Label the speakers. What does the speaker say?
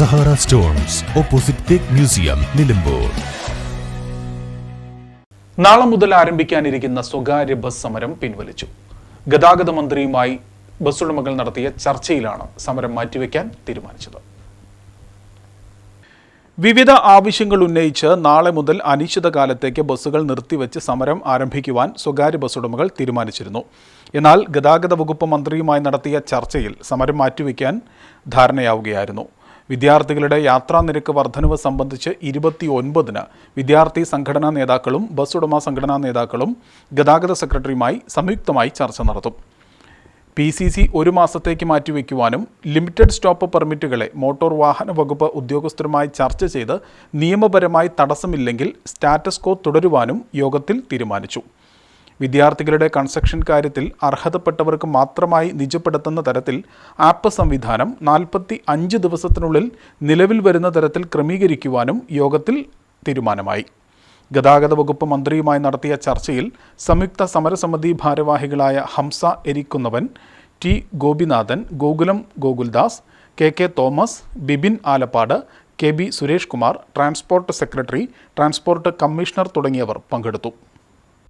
Speaker 1: Sahara stones opposite തേക്ക് museum Nilambur.
Speaker 2: നാളെ മുതൽ ആരംഭിക്കാനിരിക്കുന്ന സ്വകാര്യ ബസ് സമരം പിൻവലിച്ചു. ഗതാഗത മന്ത്രിയുമായി ബസ് ഉടമകൾ നടത്തിയ ചർച്ചയിലാണ് സമരം മാറ്റിവെക്കാൻ തീരുമാനിച്ചത്. വിവിധ ആവശ്യങ്ങൾ ഉന്നയിച്ച് നാളെ മുതൽ അനിശ്ചിതകാലത്തേക്ക് ബസ്സുകൾ നിർത്തിവെച്ച് സമരം ആരംഭിക്കുവാൻ സ്വകാര്യ ബസ് ഉടമകൾ തീരുമാനിച്ചിരുന്നു. എന്നാൽ ഗതാഗത വകുപ്പ് മന്ത്രിയുമായി നടത്തിയ ചർച്ചയിൽ സമരം മാറ്റിവെക്കാൻ ധാരണയാവുകയായിരുന്നു. വിദ്യാർത്ഥികളുടെ യാത്രാ നിരക്ക് വർധനവ് സംബന്ധിച്ച് ഇരുപത്തി ഒൻപതിന് വിദ്യാർത്ഥി സംഘടനാ നേതാക്കളും ബസ് ഉടമ സംഘടനാ നേതാക്കളും ഗതാഗത സെക്രട്ടറിയുമായി സംയുക്തമായി ചർച്ച നടത്തും. പി സി സി ഒരു മാസത്തേക്ക് മാറ്റിവെക്കുവാനും ലിമിറ്റഡ് സ്റ്റോപ്പ് പെർമിറ്റുകളെ മോട്ടോർ വാഹന വകുപ്പ് ഉദ്യോഗസ്ഥരുമായി ചർച്ച ചെയ്ത് നിയമപരമായി തടസ്സമില്ലെങ്കിൽ സ്റ്റാറ്റസ് കോ തുടരുവാനും യോഗത്തിൽ തീരുമാനിച്ചു. വിദ്യാർത്ഥികളുടെ കൺസ്ട്രക്ഷൻ കാര്യത്തിൽ അർഹതപ്പെട്ടവർക്ക് മാത്രമായി നിജപ്പെടുത്തുന്ന തരത്തിൽ ആപ്പ് സംവിധാനം നാൽപ്പത്തി അഞ്ച് ദിവസത്തിനുള്ളിൽ നിലവിൽ വരുന്ന തരത്തിൽ ക്രമീകരിക്കുവാനും യോഗത്തിൽ തീരുമാനമായി. ഗതാഗത വകുപ്പ് മന്ത്രിയുമായി നടത്തിയ ചർച്ചയിൽ സംയുക്ത സമരസമിതി ഭാരവാഹികളായ Hamsa Erikkunnavan T Gopinathan Gokulam Gokuldas K K Thomas Bibin Alappad K B Suresh Kumar transport secretary transport commissioner തുടങ്ങിയവർ പങ്കെടുത്തു.